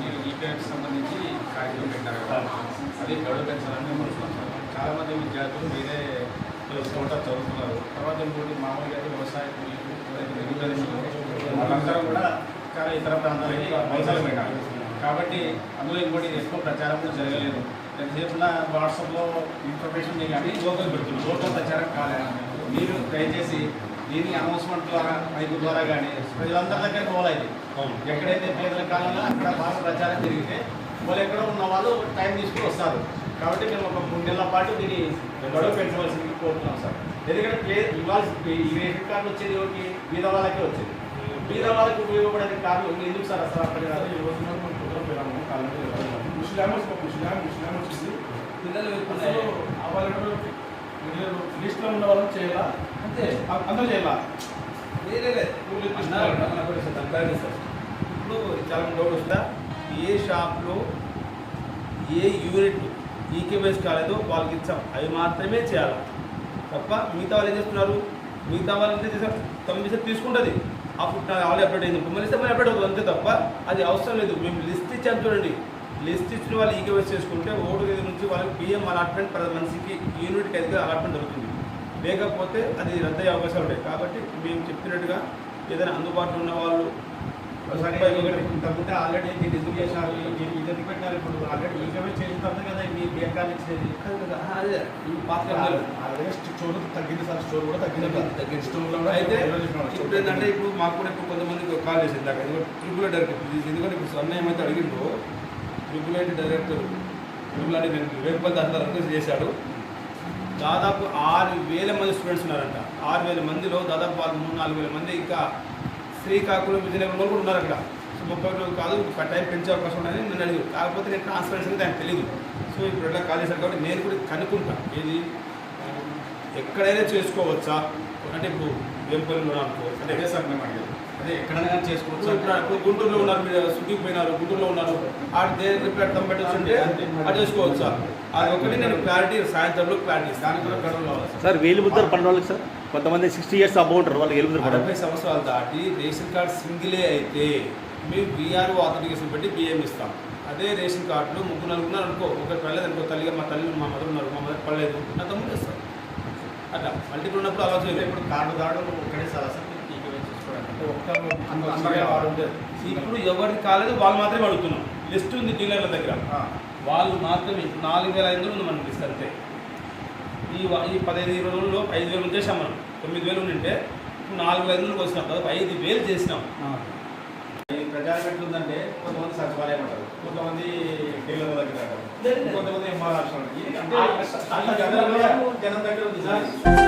మీరు ఈపీఎఫ్కి సంబంధించి కార్యక్రమం పెట్టారు కదా. అది గడువు పెంచాలని చాలామంది విద్యార్థులు మీరే చోట చదువుతున్నారు. తర్వాత ఇంకోటి మామూలుగా అయితే వ్యవసాయ కూలీలు వాళ్ళందరూ కూడా కానీ ఇతర ప్రాంతాలకి వలసలు పెట్టాలి. కాబట్టి అందులో ఇంకోటి ఎక్కువ ప్రచారం కూడా జరగలేదు. ఎంతసేపున వాట్సాప్లో ఇన్ఫర్మేషన్ మీకు అన్ని లోకల్ పెడుతుంది లోకల్ ప్రచారం కాలేదు. మీరు దయచేసి దీని అనౌన్స్మెంట్ ద్వారా మైకు ద్వారా కానీ ప్రజలందరి దగ్గర పోవాలి ఎక్కడైతే పేదల కాలంలో అక్కడ బాగా ప్రచారం జరిగితే వాళ్ళు ఎక్కడో ఉన్న వాళ్ళు టైం తీసుకుని వస్తారు. కాబట్టి మేము ఒక మూడు నెలల పాటు దీన్ని గడువు పెంచవలసింది కోరుతున్నాం సార్. ఎందుకంటే ఇవ్వాల్సి ఈ రేషన్ కార్డు వచ్చేది ఒకటి బీద వాళ్ళకే వచ్చేది. బీద వాళ్ళకి ఉపయోగపడే కార్డు ఎందుకు సార్ అసలు అక్కడ ఈ రోజు ఒక ముస్లాం ముస్లాం వచ్చింది. పిల్లలు అసలు వాళ్ళు లిస్ట్లో ఉన్న వాళ్ళని చేయాలా? అంతే. అందరూ చేయాలా? దాని సార్. ఇప్పుడు చాలా డౌట్ వస్తుందా ఏ షాప్లో ఏ యూనిట్ ఈకేవైస్ కాలేదో వాళ్ళకి ఇచ్చాం. అవి మాత్రమే చేయాలి. తప్ప మిగతా వాళ్ళు ఏం చేస్తున్నారు? మిగతా వాళ్ళు ఎంత చేశారు. తొమ్మిది సార్ తీసుకుంటుంది. అప్పుడు ఆల్రెడీ అప్డేట్ అయింది. మళ్ళీ మళ్ళీ అప్డేట్ అవుతుంది. అంతే తప్ప అది అవసరం లేదు. మేము లిస్ట్ ఇచ్చాం చూడండి. లిస్ట్ ఇచ్చిన వాళ్ళు ఈకేవైస్ చేసుకుంటే ఓటు దగ్గర నుంచి వాళ్ళకి బియ్యం అలాట్మెంట్ ప్రతి మనిషికి యూనిట్కి అయితే అలాట్మెంట్ దొరుకుతుంది. లేకపోతే అది రద్దయ్యే అవకాశాలు ఉంటాయి. కాబట్టి మేము చెప్పినట్టుగా ఏదైనా అందుబాటులో ఉన్న వాళ్ళు ఇంతకుముందే ఆల్రెడీ దీన్ని ఎందుకు చేశారు. ఇది ఇది ఎందుకు ఇప్పుడు ఆల్రెడీ ఈకమే చేసిన తర్వాత కదా మీ కార్డు ఇచ్చేది అదే. ఈ పాత అలాగే స్టోర్ తగ్గింది సార్ స్టోర్ కూడా తగ్గింది తగ్గింది. స్టోర్లో కూడా అయితే ఇప్పుడు ఏంటంటే ఇప్పుడు మాకు కూడా ఇప్పుడు కొంతమంది కాల్ చేసింది. దాకా ట్రిపుల్ డైరెక్టర్ ఎందుకంటే ఇప్పుడు ఏమైతే అడిగిందో ట్రిపుల్ డైరెక్టర్ ట్రిపుల్ ఐటీ వెయ్యి రూపాయలు రిక్వెస్ట్ చేశాడు. దాదాపు ఆరు వేల మంది స్టూడెంట్స్ ఉన్నారంట. ఆరు వేల మందిలో దాదాపు వాళ్ళు మూడు నాలుగు వేల మంది ఇంకా శ్రీకాకుళం విజయనగరం వాళ్ళు కూడా ఉన్నారు అక్కడ. సో ముప్పై రోజులు కాదు ఒక టైం పెంచే అవకాశం ఉందని నేను అడిగారు. కాకపోతే నేను ట్రాన్స్పరెన్సీ దానికి తెలియదు సో ఇప్పుడు ఎలా కాల్ చేశారు కాబట్టి నేను కూడా కనుక్కుంటాను ఏది? ఎక్కడైనా చేసుకోవచ్చా? అంటే ఇప్పుడు వేంపల్లిలో అనుకో అంటే అదే సార్ మేము అడిగేది అదే ఎక్కడైనా కానీ చేసుకోవచ్చు? ఇప్పుడు ఇప్పుడు ఇప్పుడు గుంటూరులో ఉన్నారు మీరు సుఖీకి పోయినారు గుంటూరులో ఉన్నారు. ఆడ దేని అర్థం పెట్టొచ్చుంటే అది చేసుకోవచ్చా? అది ఒకటి నేను క్లారిటీ సాయంత్రంలో క్లారిటీ దానికి కూడా కావాలి సార్. సార్ వేలు ముద్దరు పడిన వాళ్ళకి సార్ కొంతమంది సిక్స్టీ ఇయర్స్ అబౌ ఉంటారు వాళ్ళకి వేలు ముద్దరు పడాలి అరవై సంవత్సరాలు దాటి రేషన్ కార్డ్ సింగిలే అయితే మేము బీఆర్ఓ అథెంటికేషన్ పెట్టి బియ్యం ఇస్తాం. అదే రేషన్ కార్డులో ముగ్గురు నలుగురు ఉన్నారు అనుకో ఒకటి పడలేదు అనుకో తల్లిగా మా తల్లి మా మదర్ ఉన్నారు మా మదర్ పడలేదు. నా తమ్ముడు ఇస్తాం అట్లా మల్టిపుల్ ఉన్నప్పుడు చేయలేదు. ఇప్పుడు కార్డు దాడు ఒక్కడే సార్ అసలు ఈకమే చూసుకోవడానికి. ఒక్క అందరూ అందరూ వాడు ఉండేది. ఇప్పుడు ఎవరికి కాలేదు వాళ్ళు మాత్రమే అడుగుతున్నాం. లిస్ట్ ఉంది డీలర్ల దగ్గర. వాళ్ళు మాత్రమే నాలుగు వేల ఐదు వందలు ఉంది మన లిస్ట్ అంతే. ఈ ఈ పదహైదు ఇరవై రోజుల్లో ఐదు వేలు చేసాం మనం తొమ్మిది వేలు ఉండింటే ఇప్పుడు నాలుగు వేల ఐదు వచ్చినాం దాదాపు ఐదు వేలు చేసినాం. ఈ ప్రచారం ఎట్లుందంటే కొంతమంది సచివాలయం అంటారు. కొంతమంది డీలర్ల దగ్గర కొంతమంది ఎంఆర్ అంటే ఈ